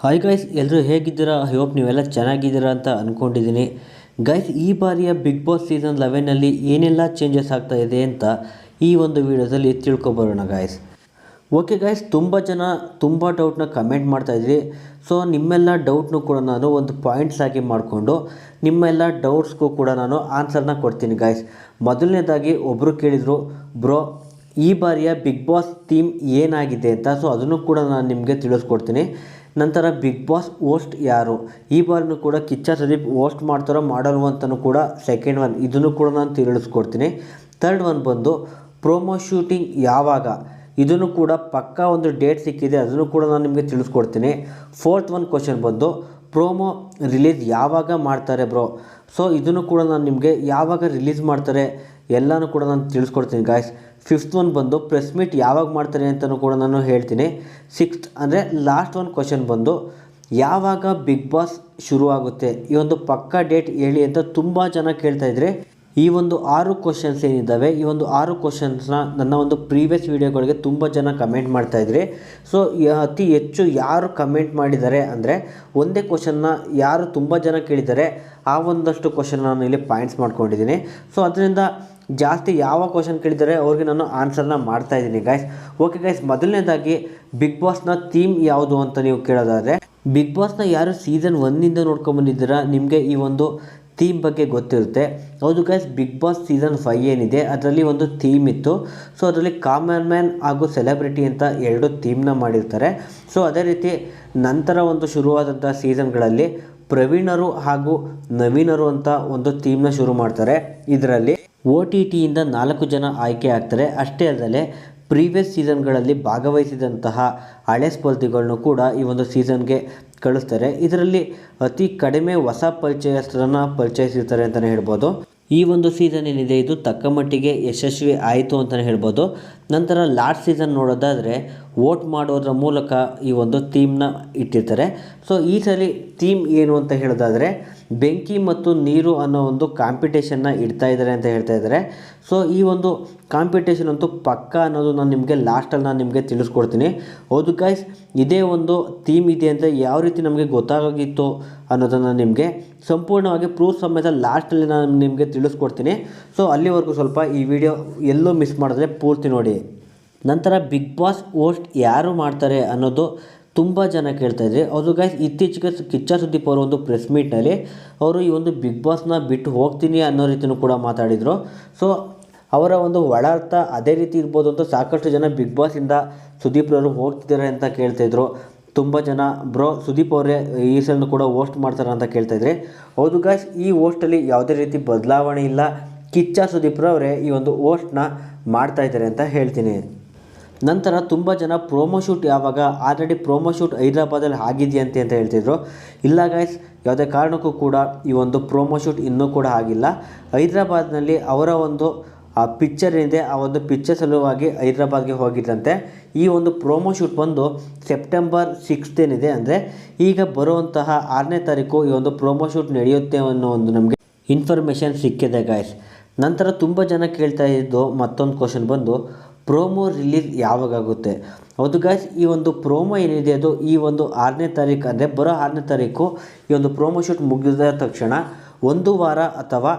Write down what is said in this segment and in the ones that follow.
Hi guys ಎಲ್ಲರೂ ಹೇಗಿದ್ದೀರಾ? I hope ನೀವೆಲ್ಲ ಚೆನ್ನಾಗಿದ್ದೀರಾ ಅಂತ ಅಂದ್ಕೊಂಡಿದ್ದೀನಿ ಗೈಸ್ ಈ ಬಾರಿಯ ಬಿಗ್ ಬಾಸ್ ಸೀಸನ್ ಲೆವೆನಲ್ಲಿ ಏನೆಲ್ಲ ಚೇಂಜಸ್ ಆಗ್ತಾ ಇದೆ ಅಂತ ಈ ಒಂದು ವಿಡಿಯೋದಲ್ಲಿ ತಿಳ್ಕೊಬರೋಣ ಗಾಯ್ಸ್ ಓಕೆ ಗಾಯ್ಸ್ ತುಂಬ ಜನ ತುಂಬ ಡೌಟ್ನ ಕಮೆಂಟ್ ಮಾಡ್ತಾಯಿದ್ರಿ ಸೊ ನಿಮ್ಮೆಲ್ಲ ಡೌಟ್ನು ಕೂಡ ನಾನು ಒಂದು ಪಾಯಿಂಟ್ಸ್ ಆಗಿ ಮಾಡಿಕೊಂಡು ನಿಮ್ಮೆಲ್ಲ ಡೌಟ್ಸ್ಗೂ ಕೂಡ ನಾನು ಆನ್ಸರ್ನ ಕೊಡ್ತೀನಿ ಗಾಯ್ಸ್ ಮೊದಲನೇದಾಗಿ ಒಬ್ಬರು ಕೇಳಿದರು ಬ್ರೋ ಈ ಬಾರಿಯ ಬಿಗ್ ಬಾಸ್ ಥೀಮ್ ಏನಾಗಿದೆ? ಅಂತ. ಸೊ ಅದನ್ನು ಕೂಡ ನಾನು ನಿಮಗೆ ತಿಳಿಸ್ಕೊಡ್ತೀನಿ. ನಂತರ ಬಿಗ್ ಬಾಸ್ ಓಸ್ಟ್ ಯಾರು? ಈ ಬಾರಿನೂ ಕೂಡ ಕಿಚ್ಚ ಸುದೀಪ್ ಓಸ್ಟ್ ಮಾಡ್ತಾರೋ ಮಾಡಲ್ವ ಅಂತಲೂ ಕೂಡ ಸೆಕೆಂಡ್ ಒನ್ ಇದನ್ನು ಕೂಡ ನಾನು ತಿಳಿಸ್ಕೊಡ್ತೀನಿ ತರ್ಡ್ ಒನ್ ಬಂದು ಪ್ರೋಮೋ ಶೂಟಿಂಗ್ ಯಾವಾಗ? ಇದನ್ನು ಕೂಡ ಪಕ್ಕಾ ಒಂದು ಡೇಟ್ ಸಿಕ್ಕಿದೆ, ಅದನ್ನು ಕೂಡ ನಾನು ನಿಮಗೆ ತಿಳಿಸ್ಕೊಡ್ತೀನಿ ಫೋರ್ತ್ ಒನ್ ಕ್ವಶನ್ ಬಂದು ಪ್ರೋಮೋ ರಿಲೀಸ್ ಯಾವಾಗ ಮಾಡ್ತಾರೆ ಬ್ರೋ ಸೊ ಇದನ್ನು ಕೂಡ ನಾನು ನಿಮಗೆ ಯಾವಾಗ ರಿಲೀಸ್ ಮಾಡ್ತಾರೆ? ಎಲ್ಲನೂ ಕೂಡ ನಾನು ತಿಳಿಸ್ಕೊಡ್ತೀನಿ ಗಾಯ್ಸ್ ಫಿಫ್ತ್ ಒನ್ ಬಂದು ಪ್ರೆಸ್ ಮೀಟ್ ಯಾವಾಗ ಮಾಡ್ತಾರೆ ಅಂತಲೂ ಕೂಡ ನಾನು ಹೇಳ್ತೀನಿ. ಸಿಕ್ಸ್ತ್ ಅಂದರೆ ಲಾಸ್ಟ್ ಒನ್ ಕ್ವಶನ್ ಬಂದು, ಯಾವಾಗ ಬಿಗ್ ಬಾಸ್ ಶುರು ಆಗುತ್ತೆ ಈ ಒಂದು ಪಕ್ಕಾ ಡೇಟ್ ಹೇಳಿ ಅಂತ ತುಂಬ ಜನ ಕೇಳ್ತಾ ಇದ್ರೆ, ಈ ಒಂದು ಆರು ಕ್ವಶನ್ಸ್ ಏನಿದ್ದಾವೆ, ಈ ಒಂದು ಆರು ಕ್ವಶನ್ಸ್ನ ನನ್ನ ಒಂದು ಪ್ರೀವಿಯಸ್ ವೀಡಿಯೋಗಳಿಗೆ ತುಂಬ ಜನ ಕಮೆಂಟ್ ಮಾಡ್ತಾ ಇದ್ರಿ ಸೊ ಅತಿ ಹೆಚ್ಚು ಯಾರು ಕಮೆಂಟ್ ಮಾಡಿದ್ದಾರೆ ಅಂದರೆ, ಒಂದೇ ಕ್ವಶನ್ನ ಯಾರು ತುಂಬ ಜನ ಕೇಳಿದ್ದಾರೆ, ಆ ಒಂದಷ್ಟು ಕ್ವಶನ್ ನಾನು ಇಲ್ಲಿ ಪಾಯಿಂಟ್ಸ್ ಮಾಡ್ಕೊಂಡಿದ್ದೀನಿ. ಸೊ ಅದರಿಂದ ಜಾಸ್ತಿ ಯಾವ ಕ್ವಶನ್ ಕೇಳಿದರೆ ಅವ್ರಿಗೆ ನಾನು ಆನ್ಸರ್ನ ಮಾಡ್ತಾ ಇದ್ದೀನಿ ಗಾಯ್ಸ್ ಓಕೆ ಗೈಸ್ ಮೊದಲನೇದಾಗಿ ಬಿಗ್ ಬಾಸ್ನ ಥೀಮ್ ಯಾವುದು ಅಂತ ನೀವು ಕೇಳೋದಾದರೆ ಬಿಗ್ ಬಾಸ್ನ ಯಾರು ಸೀಸನ್ ಒನ್ನಿಂದ ನೋಡ್ಕೊಂಬಂದಿದ್ದೀರಾ ನಿಮಗೆ ಈ ಒಂದು ಥೀಮ್ ಬಗ್ಗೆ ಗೊತ್ತಿರುತ್ತೆ. ಹೌದು guys big boss season five ಏನಿದೆ, ಅದರಲ್ಲಿ ಒಂದು ಥೀಮ್ ಇತ್ತು. ಸೊ ಅದರಲ್ಲಿ ಕಾಮನ್ ಮ್ಯಾನ್ ಹಾಗೂ ಸೆಲೆಬ್ರಿಟಿ ಅಂತ ಎರಡು ಥೀಮ್ನ ಮಾಡಿರ್ತಾರೆ. ಸೊ ಅದೇ ರೀತಿ ನಂತರ ಒಂದು ಶುರುವಾದಂಥ ಸೀಸನ್ಗಳಲ್ಲಿ ಪ್ರವೀಣರು ಹಾಗೂ ನವೀನರು ಅಂತ ಒಂದು ಥೀಮ್ನ ಶುರು ಮಾಡ್ತಾರೆ. ಇದರಲ್ಲಿ ಒ ಟಿ ಟಿಯಿಂದ ನಾಲ್ಕು ಜನ ಆಯ್ಕೆ ಆಗ್ತಾರೆ. ಅಷ್ಟೇ ಅಲ್ಲದೆ ಪ್ರೀವಿಯಸ್ ಸೀಸನ್ಗಳಲ್ಲಿ ಭಾಗವಹಿಸಿದಂತಹ ಹಳೆ ಸ್ಪರ್ಧಿಗಳನ್ನು ಕೂಡ ಈ ಒಂದು ಸೀಸನ್ಗೆ ಕಳಿಸ್ತಾರೆ. ಇದರಲ್ಲಿ ಅತಿ ಕಡಿಮೆ ಹೊಸ ಪರಿಚಯಸ್ಥರನ್ನು ಪರಿಚಯಿಸಿರ್ತಾರೆ ಅಂತಲೇ ಹೇಳ್ಬೋದು. ಈ ಒಂದು ಸೀಸನ್ ಏನಿದೆ, ಇದು ತಕ್ಕ ಮಟ್ಟಿಗೆ ಯಶಸ್ವಿ ಆಯಿತು ಅಂತಲೇ ಹೇಳ್ಬೋದು. ನಂತರ ಲಾಸ್ಟ್ ಸೀಸನ್ ನೋಡೋದಾದರೆ ವೋಟ್ ಮಾಡೋದ್ರ ಮೂಲಕ ಈ ಒಂದು ಥೀಮ್ನ ಇಟ್ಟಿರ್ತಾರೆ. ಸೊ ಈ ಸಲ ಥೀಮ್ ಏನು ಅಂತ ಹೇಳೋದಾದರೆ, ಬೆಂಕಿ ಮತ್ತು ನೀರು ಅನ್ನೋ ಒಂದು ಕಾಂಪಿಟೇಷನ್ನ ಇಡ್ತಾ ಇದ್ದಾರೆ ಅಂತ ಹೇಳ್ತಾ ಇದ್ದಾರೆ. ಸೊ ಈ ಒಂದು ಕಾಂಪಿಟೇಷನ್ ಅಂತೂ ಪಕ್ಕ ಅನ್ನೋದು ನಾನು ನಿಮಗೆ ಲಾಸ್ಟಲ್ಲಿ ನಾನು ನಿಮಗೆ ತಿಳಿಸ್ಕೊಡ್ತೀನಿ. ಹೌದು ಗಾಯ್ಸ್ ಇದೇ ಒಂದು ಥೀಮ್ ಇದೆ ಅಂತ ಯಾವ ರೀತಿ ನಮಗೆ ಗೊತ್ತಾಗಿತ್ತು ಅನ್ನೋದನ್ನು ನಿಮಗೆ ಸಂಪೂರ್ಣವಾಗಿ ಪ್ರೂಫ್ ಸಮೇತ ಲಾಸ್ಟಲ್ಲಿ ನಾನು ನಿಮಗೆ ತಿಳಿಸ್ಕೊಡ್ತೀನಿ. ಸೊ ಅಲ್ಲಿವರೆಗೂ ಸ್ವಲ್ಪ ಈ ವಿಡಿಯೋ ಎಲ್ಲೂ ಮಿಸ್ ಮಾಡಿದ್ರೆ ಪೂರ್ತಿ ನೋಡಿ. ನಂತರ ಬಿಗ್ ಬಾಸ್ ಹೋಸ್ಟ್ ಯಾರು ಮಾಡ್ತಾರೆ ಅನ್ನೋದು ತುಂಬ ಜನ ಕೇಳ್ತಾ ಇದ್ದಾರೆ ಅದು ಗೈಸ್ ಇತ್ತೀಚೆಗೆ ಕಿಚ್ಚ ಸುದೀಪ್ ಅವರ ಒಂದು ಪ್ರೆಸ್ ಮೀಟ್ನಲ್ಲಿ ಅವರು ಈ ಒಂದು ಬಿಗ್ ಬಾಸ್ನ ಬಿಟ್ಟು ಹೋಗ್ತೀನಿ ಅನ್ನೋ ರೀತಿಯೂ ಕೂಡ ಮಾತಾಡಿದರು. ಸೊ ಅವರ ಒಂದು ಒಳ ಅರ್ಥ ಅದೇ ರೀತಿ ಇರ್ಬೋದು ಅಂತ ಸಾಕಷ್ಟು ಜನ ಬಿಗ್ ಬಾಸಿಂದ ಸುದೀಪ್ರವರು ಹೋಗ್ತಿದ್ದಾರೆ ಅಂತ ಕೇಳ್ತಾಯಿದ್ರು ತುಂಬ ಜನ ಬ್ರೋ ಸುದೀಪ್ ಅವರೇ ಈ ಸಲ ಕೂಡ ಹೋಸ್ಟ್ ಮಾಡ್ತಾರೆ ಅಂತ ಕೇಳ್ತಾಯಿದ್ರೆ ಹೌದು ಗಾಯ್ಸ್ ಈ ಹೋಸ್ಟಲ್ಲಿ ಯಾವುದೇ ರೀತಿ ಬದಲಾವಣೆ ಇಲ್ಲ. ಕಿಚ್ಚ ಸುದೀಪ್ರವರೇ ಈ ಒಂದು ಹೋಸ್ಟ್ನ ಮಾಡ್ತಾಯಿದ್ದಾರೆ ಅಂತ ಹೇಳ್ತೀನಿ. ನಂತರ ತುಂಬ ಜನ ಪ್ರೋಮೋ ಶೂಟ್ ಯಾವಾಗ ಆಲ್ರೆಡಿ ಪ್ರೋಮೋ ಶೂಟ್ ಹೈದರಾಬಾದಲ್ಲಿ ಆಗಿದೆಯಂತೆ ಅಂತ ಹೇಳ್ತಿದ್ರು. ಇಲ್ಲ ಗಾಯ್ಸ್ ಯಾವುದೇ ಕಾರಣಕ್ಕೂ ಕೂಡ ಈ ಒಂದು ಪ್ರೋಮೋ ಶೂಟ್ ಇನ್ನೂ ಕೂಡ ಆಗಿಲ್ಲ. ಹೈದರಾಬಾದ್ನಲ್ಲಿ ಅವರ ಒಂದು, ಆ ಪಿಕ್ಚರ್ ಏನಿದೆ, ಆ ಒಂದು ಪಿಕ್ಚರ್ ಸಲುವಾಗಿ ಹೈದರಾಬಾದ್ಗೆ ಹೋಗಿದ್ದಂತೆ ಈ ಒಂದು ಪ್ರೋಮೋ ಶೂಟ್ ಬಂದು ಸೆಪ್ಟೆಂಬರ್ ಸಿಕ್ಸ್ತ್ ಏನಿದೆ ಅಂದರೆ ಈಗ ಬರುವಂತಹ ಆರನೇ ತಾರೀಕು ಈ ಒಂದು ಪ್ರೋಮೋ ಶೂಟ್ ನಡೆಯುತ್ತೆ ಅನ್ನೋ ಒಂದು ನಮಗೆ ಇನ್ಫಾರ್ಮೇಷನ್ ಸಿಕ್ಕಿದೆ ಗಾಯ್ಸ್ ನಂತರ ತುಂಬ ಜನ ಕೇಳ್ತಾ ಇದ್ದು ಮತ್ತೊಂದು ಕ್ವಶನ್ ಬಂದು ಪ್ರೋಮೋ ರಿಲೀಸ್ ಯಾವಾಗುತ್ತೆ ಹೌದು ಗಾಯ್ಸ್ ಈ ಒಂದು ಪ್ರೋಮೋ ಏನಿದೆ ಅದು ಈ ಒಂದು ಆರನೇ ತಾರೀಕು, ಅಂದರೆ ಬರೋ ಆರನೇ ತಾರೀಕು ಈ ಒಂದು ಪ್ರೋಮೋ ಶೂಟ್ ಮುಗಿದ ತಕ್ಷಣ ಒಂದು ವಾರ ಅಥವಾ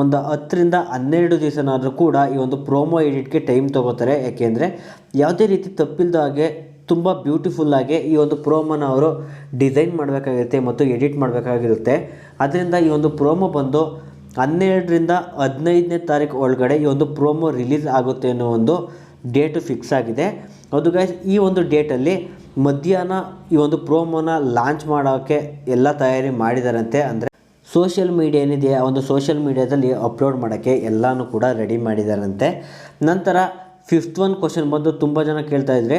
ಒಂದು ಹತ್ತರಿಂದ ಹನ್ನೆರಡು ದಿವಸನಾದರೂ ಕೂಡ ಈ ಒಂದು ಪ್ರೋಮೋ ಎಡಿಟ್ಗೆ ಟೈಮ್ ತೊಗೋತಾರೆ. ಯಾಕೆಂದರೆ ಯಾವುದೇ ರೀತಿ ತಪ್ಪಿಲ್ದ ಹಾಗೆ ತುಂಬ ಬ್ಯೂಟಿಫುಲ್ಲಾಗಿ ಈ ಒಂದು ಪ್ರೋಮೋನ ಅವರು ಡಿಸೈನ್ ಮಾಡಬೇಕಾಗಿರುತ್ತೆ ಮತ್ತು ಎಡಿಟ್ ಮಾಡಬೇಕಾಗಿರುತ್ತೆ. ಅದರಿಂದ ಈ ಒಂದು ಪ್ರೋಮೋ ಬಂದು ಹನ್ನೆರಡರಿಂದ ಹದಿನೈದನೇ ತಾರೀಕು ಒಳಗಡೆ ಈ ಒಂದು ಪ್ರೋಮೋ ರಿಲೀಸ್ ಆಗುತ್ತೆ ಅನ್ನೋ ಒಂದು ಡೇಟು ಫಿಕ್ಸ್ ಆಗಿದೆ. ಅದು ಗೈಸ್ ಈ ಒಂದು ಡೇಟಲ್ಲಿ ಮಧ್ಯಾಹ್ನ ಈ ಒಂದು ಪ್ರೋಮೋನ ಲಾಂಚ್ ಮಾಡೋಕ್ಕೆ ಎಲ್ಲ ತಯಾರಿ ಮಾಡಿದಾರಂತೆ. ಅಂದರೆ ಸೋಷಿಯಲ್ ಮೀಡಿಯಾ ಏನಿದೆ, ಆ ಒಂದು ಸೋಷಿಯಲ್ ಮೀಡಿಯಾದಲ್ಲಿ ಅಪ್ಲೋಡ್ ಮಾಡೋಕ್ಕೆ ಎಲ್ಲನೂ ಕೂಡ ರೆಡಿ ಮಾಡಿದಾರಂತೆ. ನಂತರ ಫಿಫ್ತ್ ಒನ್ ಕ್ವಶನ್ ಬಂದು ತುಂಬ ಜನ ಕೇಳ್ತಾ ಇದ್ರೆ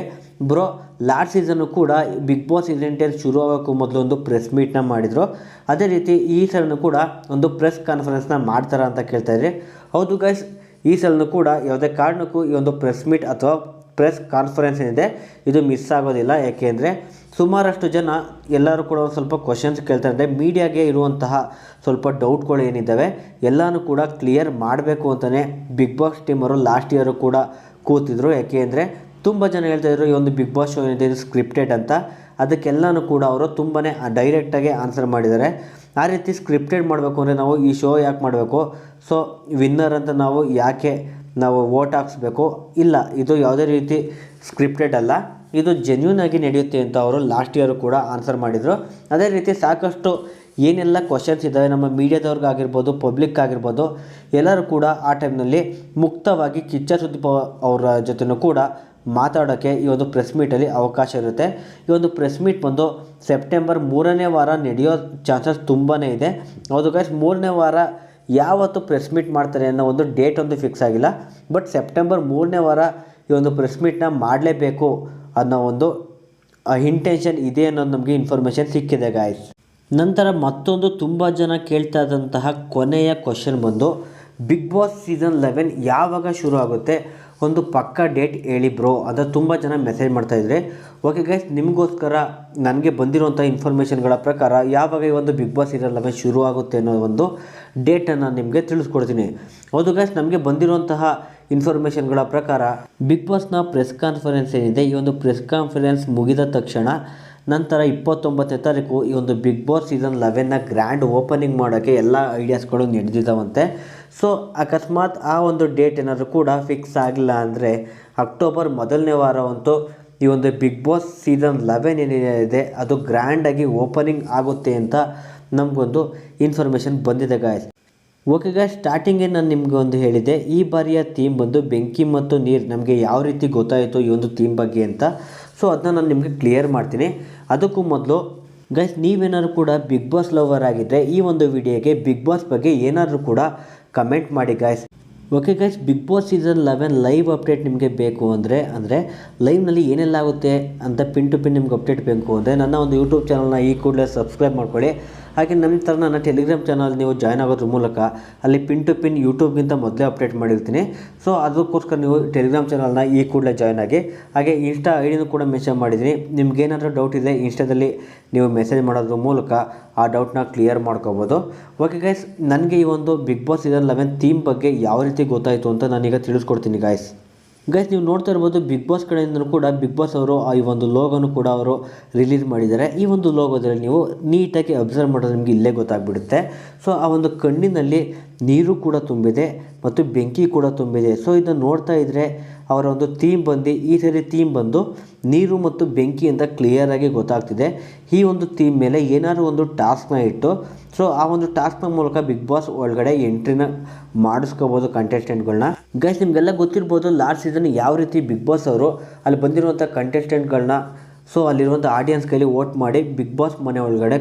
ಬ್ರೋ ಲಾಸ್ಟ್ ಸೀಸನ್ನು ಕೂಡ ಬಿಗ್ ಬಾಸ್ ಇವೆಂಟಲ್ಲಿ ಶುರು ಆಗೋಕ್ಕೂ ಮೊದಲು ಒಂದು ಪ್ರೆಸ್ ಮೀಟ್ನ ಮಾಡಿದರು. ಅದೇ ರೀತಿ ಈ ಸಲನೂ ಕೂಡ ಒಂದು ಪ್ರೆಸ್ ಕಾನ್ಫರೆನ್ಸ್ನ ಮಾಡ್ತಾರ ಅಂತ ಕೇಳ್ತಾ ಇದ್ರೆ. ಹೌದು ಗೈಸ್ ಈ ಸಲನೂ ಕೂಡ ಯಾವುದೇ ಕಾರಣಕ್ಕೂ ಈ ಒಂದು ಪ್ರೆಸ್ ಮೀಟ್ ಅಥವಾ ಪ್ರೆಸ್ ಕಾನ್ಫರೆನ್ಸ್ ಏನಿದೆ, ಇದು ಮಿಸ್ ಆಗೋದಿಲ್ಲ. ಯಾಕೆಂದರೆ ಸುಮಾರಷ್ಟು ಜನ ಎಲ್ಲರೂ ಕೂಡ ಒಂದು ಸ್ವಲ್ಪ ಕ್ವಶನ್ಸ್ ಕೇಳ್ತಾ ಇದ್ದಾರೆ. ಮೀಡಿಯಾಗೆ ಇರುವಂತಹ ಸ್ವಲ್ಪ ಡೌಟ್ಗಳು ಏನಿದ್ದಾವೆ, ಎಲ್ಲನೂ ಕೂಡ ಕ್ಲಿಯರ್ ಮಾಡಬೇಕು ಅಂತಲೇ ಬಿಗ್ ಬಾಸ್ ಟೀಮರು ಲಾಸ್ಟ್ ಇಯರು ಕೂಡ ಕೂತಿದ್ರು. ಯಾಕೆ ಅಂದರೆ ತುಂಬ ಜನ ಹೇಳ್ತಾಯಿದ್ರು ಈ ಒಂದು ಬಿಗ್ ಬಾಸ್ ಶೋ ಏನಿದೆ, ಇದು ಸ್ಕ್ರಿಪ್ಟೆಡ್ ಅಂತ. ಅದಕ್ಕೆಲ್ಲನೂ ಕೂಡ ಅವರು ತುಂಬಾ ಡೈರೆಕ್ಟಾಗಿ ಆನ್ಸರ್ ಮಾಡಿದ್ದಾರೆ. ಆ ರೀತಿ ಸ್ಕ್ರಿಪ್ಟೆಡ್ ಮಾಡಬೇಕು ಅಂದರೆ ನಾವು ಈ ಶೋ ಯಾಕೆ ಮಾಡಬೇಕು? ಸೊ ವಿನ್ನರ್ ಅಂತ ನಾವು ಯಾಕೆ ನಾವು ವೋಟ್ ಹಾಕ್ಸ್ಬೇಕು? ಇಲ್ಲ, ಇದು ಯಾವುದೇ ರೀತಿ ಸ್ಕ್ರಿಪ್ಟೆಡ್ ಅಲ್ಲ. ಇದು ಜೆನ್ಯೂನ್ ಆಗಿ ನಡೆಯುತ್ತೆ ಅಂತ ಅವರು ಲಾಸ್ಟ್ ಇಯರ್ ಕೂಡ ಆನ್ಸರ್ ಮಾಡಿದರು. ಅದೇ ರೀತಿ ಸಾಕಷ್ಟು ಏನೆಲ್ಲ ಕ್ವಶನ್ಸ್ ಇದ್ದಾವೆ ನಮ್ಮ ಮೀಡಿಯಾದವ್ರಿಗಾಗಿರ್ಬೋದು ಪಬ್ಲಿಕ್ ಆಗಿರ್ಬೋದು, ಎಲ್ಲರೂ ಕೂಡ ಆ ಟೈಮ್ನಲ್ಲಿ ಮುಕ್ತವಾಗಿ ಕಿಚ್ಚ ಸುದೀಪ್ ಅವ- ಅವರ ಜೊತೆನೂ ಕೂಡ ಮಾತಾಡೋಕ್ಕೆ ಈ ಒಂದು ಪ್ರೆಸ್ ಮೀಟಲ್ಲಿ ಅವಕಾಶ ಇರುತ್ತೆ. ಈ ಒಂದು ಪ್ರೆಸ್ ಮೀಟ್ ಬಂದು ಸೆಪ್ಟೆಂಬರ್ ಮೂರನೇ ವಾರ ನಡೆಯೋ ಚಾನ್ಸಸ್ ತುಂಬಾ ಇದೆ. ಹೌದು ಗೈಸ್ ಮೂರನೇ ವಾರ ಯಾವತ್ತು ಪ್ರೆಸ್ ಮೀಟ್ ಮಾಡ್ತಾರೆ ಅನ್ನೋ ಒಂದು ಡೇಟ್ ಒಂದು ಫಿಕ್ಸ್ ಆಗಿಲ್ಲ. ಬಟ್ ಸೆಪ್ಟೆಂಬರ್ ಮೂರನೇ ವಾರ ಈ ಒಂದು ಪ್ರೆಸ್ ಮೀಟ್ನ ಮಾಡಲೇಬೇಕು ಅನ್ನೋ ಒಂದು ಇಂಟೆನ್ಷನ್ ಇದೆ ಅನ್ನೋದು ನಮಗೆ ಇನ್ಫಾರ್ಮೇಷನ್ ಸಿಕ್ಕಿದೆ ಗಾಯ್ಸ್ ನಂತರ ಮತ್ತೊಂದು ತುಂಬ ಜನ ಕೇಳ್ತಾ ಇದ್ದಂತಹ ಕೊನೆಯ ಕ್ವಶನ್ ಬಂದು ಬಿಗ್ ಬಾಸ್ ಸೀಸನ್ ಲೆವೆನ್ ಯಾವಾಗ ಶುರು ಆಗುತ್ತೆ? ಒಂದು ಪಕ್ಕ ಡೇಟ್ ಹೇಳಿ ಬ್ರೋ ಅಂತ ತುಂಬ ಜನ ಮೆಸೇಜ್ ಮಾಡ್ತಾಯಿದ್ರೆ ಓಕೆ ಗೈಸ್ ನಿಮಗೋಸ್ಕರ ನನಗೆ ಬಂದಿರುವಂಥ ಇನ್ಫಾರ್ಮೇಷನ್ಗಳ ಪ್ರಕಾರ ಯಾವಾಗ ಈ ಒಂದು ಬಿಗ್ ಬಾಸ್ ಲೆವೆನ್ ಶುರು ಆಗುತ್ತೆ ಅನ್ನೋ ಒಂದು ಡೇಟನ್ನು ನಿಮಗೆ ತಿಳಿಸ್ಕೊಡ್ತೀನಿ. ಹೌದು ಗೈಸ್ ನಮಗೆ ಬಂದಿರುವಂತಹ ಇನ್ಫಾರ್ಮೇಷನ್ಗಳ ಪ್ರಕಾರ ಬಿಗ್ ಬಾಸ್ನ ಪ್ರೆಸ್ ಕಾನ್ಫರೆನ್ಸ್ ಏನಿದೆ, ಈ ಒಂದು ಪ್ರೆಸ್ ಕಾನ್ಫರೆನ್ಸ್ ಮುಗಿದ ತಕ್ಷಣ ನಂತರ ಇಪ್ಪತ್ತೊಂಬತ್ತನೇ ತಾರೀಕು ಈ ಒಂದು ಬಿಗ್ ಬಾಸ್ ಸೀಸನ್ ಲೆವೆನ್ನ ಗ್ರ್ಯಾಂಡ್ ಓಪನಿಂಗ್ ಮಾಡೋಕ್ಕೆ ಎಲ್ಲ ಐಡಿಯಾಸ್ಗಳು ನಡೆದಿದ್ದಾವಂತೆ ಸೊ ಅಕಸ್ಮಾತ್ ಆ ಒಂದು ಡೇಟ್ ಏನಾದರೂ ಕೂಡ ಫಿಕ್ಸ್ ಆಗಿಲ್ಲ ಅಂದರೆ ಅಕ್ಟೋಬರ್ ಮೊದಲನೇ ವಾರವಂತೂ ಈ ಒಂದು ಬಿಗ್ ಬಾಸ್ ಸೀಸನ್ ಲೆವೆನ್ ಏನಿದೆ ಅದು ಗ್ರ್ಯಾಂಡಾಗಿ ಓಪನಿಂಗ್ ಆಗುತ್ತೆ ಅಂತ ನಮಗೊಂದು ಇನ್ಫಾರ್ಮೇಷನ್ ಬಂದಿದೆ ಗಾಯ್ಸ್ ಓಕೆ ಗಾಯ್ಸ್ ಸ್ಟಾರ್ಟಿಂಗೇ ನಾನು ನಿಮಗೆ ಒಂದು ಹೇಳಿದೆ, ಈ ಬಾರಿಯ ಥೀಮ್ ಬಂದು ಬೆಂಕಿ ಮತ್ತು ನೀರು ನಮಗೆ ಯಾವ ರೀತಿ ಗೊತ್ತಾಯಿತು ಈ ಒಂದು ಥೀಮ್ ಬಗ್ಗೆ ಅಂತ. ಸೊ ಅದನ್ನ ನಾನು ನಿಮಗೆ ಕ್ಲಿಯರ್ ಮಾಡ್ತೀನಿ. ಅದಕ್ಕೂ ಮೊದಲು ಗೈಸ್ ನೀವೇನಾದ್ರು ಕೂಡ ಬಿಗ್ ಬಾಸ್ ಲವರ್ ಆಗಿದ್ದರೆ ಈ ಒಂದು ವಿಡಿಯೋಗೆ ಬಿಗ್ ಬಾಸ್ ಬಗ್ಗೆ ಏನಾದರೂ ಕೂಡ ಕಮೆಂಟ್ ಮಾಡಿ guys okay guys Bigg Boss season eleven live update ನಿಮಗೆ ಬೇಕು ಅಂದರೆ ಅಂದರೆ ಲೈವ್ನಲ್ಲಿ ಏನೆಲ್ಲ ಆಗುತ್ತೆ ಅಂತ ಪಿನ್ ಟು ಪಿನ್ ನಿಮ್ಗೆ ಅಪ್ಡೇಟ್ ಬೇಕು ಅಂದರೆ ನನ್ನ ಒಂದು ಯೂಟ್ಯೂಬ್ ಚಾನಲ್ನ ಈ ಕೂಡಲೇ ಸಬ್ಸ್ಕ್ರೈಬ್ ಮಾಡ್ಕೊಳ್ಳಿ. ಹಾಗೆ ನಂತರ ನನ್ನ ಟೆಲಿಗ್ರಾಮ್ ಚಾನಲ್ ನೀವು ಜಾಯ್ನ್ ಆಗೋದ್ರ ಮೂಲಕ ಅಲ್ಲಿ ಪಿನ್ ಟು ಪಿನ್ ಯೂಟ್ಯೂಬ್ಗಿಂತ ಮೊದಲೇ ಅಪ್ಡೇಟ್ ಮಾಡಿರ್ತೀನಿ. ಸೊ ಅದಕ್ಕೋಸ್ಕರ ನೀವು ಟೆಲಿಗ್ರಾಮ್ ಚಾನಲ್ನ ಈ ಕೂಡಲೇ ಜಾಯ್ನ್ ಆಗಿ, ಹಾಗೆ ಇನ್ಸ್ಟಾ ಐ ಡಿನೂ ಕೂಡ ಮೆಸೇಜ್ ಮಾಡಿದ್ದೀನಿ ನಿಮ್ಗೇನಾದರೂ ಡೌಟ್ ಇದೆ ಇನ್ಸ್ಟಾದಲ್ಲಿ ನೀವು ಮೆಸೇಜ್ ಮಾಡೋದ್ರ ಮೂಲಕ ಆ ಡೌಟ್ನ ಕ್ಲಿಯರ್ ಮಾಡ್ಕೋಬೋದು. ಓಕೆ ಗೈಸ್ ನನಗೆ ಈ ಒಂದು Bigg Boss season eleven theme ಬಗ್ಗೆ ಯಾವ ರೀತಿ ಗೊತ್ತಾಯಿತು ಅಂತ ನಾನೀಗ ತಿಳಿಸ್ಕೊಡ್ತೀನಿ ಗಾಯ್ಸ್ ಗೈಸ್ ನೀವು ನೋಡ್ತಾ ಇರ್ಬೋದು ಬಿಗ್ ಬಾಸ್ ಕಡೆಯಿಂದಲೂ ಕೂಡ ಬಿಗ್ ಬಾಸ್ ಅವರು ಈ ಒಂದು ಲೋಗೋನು ಕೂಡ ಅವರು ರಿಲೀಸ್ ಮಾಡಿದ್ದಾರೆ. ಈ ಒಂದು ಲೋಗೋದಲ್ಲಿ ನೀವು ನೀಟಾಗಿ ಅಬ್ಸರ್ವ್ ಮಾಡೋದು ನಿಮಗೆ ಇಲ್ಲೇ ಗೊತ್ತಾಗ್ಬಿಡುತ್ತೆ. ಸೊ ಆ ಒಂದು ಕಣ್ಣಿನಲ್ಲಿ ನೀರು ಕೂಡ ತುಂಬಿದೆ ಮತ್ತು ಬೆಂಕಿ ಕೂಡ ತುಂಬಿದೆ. ಸೊ ಇದನ್ನು ನೋಡ್ತಾ ಇದ್ದರೆ ಅವರ ಒಂದು ಥೀಮ್ ಬಂದು, ಈ ಸರಿ ಥೀಮ್ ಬಂದು ನೀರು ಮತ್ತು ಬೆಂಕಿ ಅಂತ ಕ್ಲಿಯರಾಗಿ ಗೊತ್ತಾಗ್ತಿದೆ. ಈ ಒಂದು ಥೀಮ್ ಮೇಲೆ ಏನಾದರೂ ಒಂದು ಟಾಸ್ಕ್ನ ಇಟ್ಟು ಸೊ ಆ ಒಂದು ಟಾಸ್ಕ್ನ ಮೂಲಕ ಬಿಗ್ ಬಾಸ್ ಒಳಗಡೆ ಎಂಟ್ರಿನ ಮಾಡಿಸ್ಕೋಬೋದು ಕಂಟೆಸ್ಟೆಂಟ್ಗಳನ್ನ ಗೈಸ್ ನಿಮಗೆಲ್ಲ ಗೊತ್ತಿರ್ಬೋದು ಲಾಸ್ಟ್ ಸೀಸನ್ ಯಾವ ರೀತಿ ಬಿಗ್ ಬಾಸ್ ಅವರು ಅಲ್ಲಿ ಬಂದಿರುವಂಥ ಕಂಟೆಸ್ಟೆಂಟ್ಗಳನ್ನ ಸೊ ಅಲ್ಲಿರುವಂಥ ಆಡಿಯನ್ಸ್ ಕೈಲಿ ವೋಟ್ ಮಾಡಿ ಬಿಗ್ ಬಾಸ್ ಮನೆ ಒಳಗಡೆ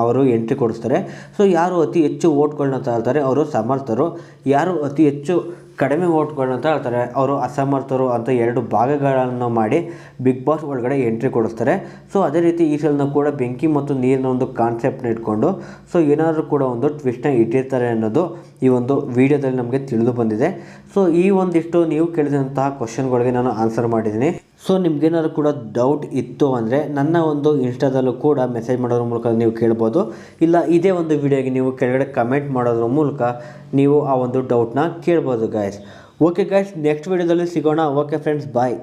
ಅವರು ಎಂಟ್ರಿ ಕೊಡಿಸ್ತಾರೆ. ಸೊ ಯಾರು ಅತಿ ಹೆಚ್ಚು ವೋಟ್ಗಳನ್ನ ತಗೊಳ್ತಾರೆ ಅವರು ಸಮರ್ಥರು. ಯಾರು ಅತಿ ಹೆಚ್ಚು ಕಡಿಮೆ ಓಟ್ಗಳನ್ನ ತಗೊಳ್ತಾರೆ ಅವರು ಅಸಮರ್ಥರು ಅಂತ ಎರಡು ಭಾಗಗಳನ್ನು ಮಾಡಿ ಬಿಗ್ ಬಾಸ್ ಒಳಗಡೆ ಎಂಟ್ರಿ ಕೊಡಿಸ್ತಾರೆ. ಸೊ, ಅದೇ ರೀತಿ ಈ ಸಲನೂ ಕೂಡ ಬೆಂಕಿ ಮತ್ತು ನೀರಿನ ಒಂದು ಕಾನ್ಸೆಪ್ಟ್ನ ಇಟ್ಕೊಂಡು, ಸೊ, ಏನಾದರೂ ಕೂಡ ಒಂದು ಟ್ವಿಸ್ಟ್ನ ಇಟ್ಟಿರ್ತಾರೆ ಅನ್ನೋದು ಈ ಒಂದು ವಿಡಿಯೋದಲ್ಲಿ ನಮಗೆ ತಿಳಿದು ಬಂದಿದೆ. ಸೊ, ಈ ಒಂದಿಷ್ಟು ನೀವು ಕೇಳಿದಂತಹ ಕ್ವಶನ್ಗಳಿಗೆ ನಾನು ಆನ್ಸರ್ ಮಾಡಿದ್ದೀನಿ. ಸೊ ನಿಮ್ಗೇನಾದ್ರು ಕೂಡ ಡೌಟ್ ಇತ್ತು ಅಂದರೆ ನನ್ನ ಒಂದು ಇನ್ಸ್ಟಾದಲ್ಲೂ ಕೂಡ ಮೆಸೇಜ್ ಮಾಡೋದ್ರ ಮೂಲಕ ನೀವು ಕೇಳ್ಬೋದು. ಇಲ್ಲ, ಇದೇ ಒಂದು ವಿಡಿಯೋಗೆ ನೀವು ಕೆಳಗಡೆ ಕಮೆಂಟ್ ಮಾಡೋದ್ರ ಮೂಲಕ ನೀವು ಆ ಒಂದು ಡೌಟ್ನ ಕೇಳ್ಬೋದು ಗಾಯ್ಸ್ ಓಕೆ ಗಾಯ್ಸ್ ನೆಕ್ಸ್ಟ್ ವಿಡಿಯೋದಲ್ಲಿ ಸಿಗೋಣ. Okay friends bye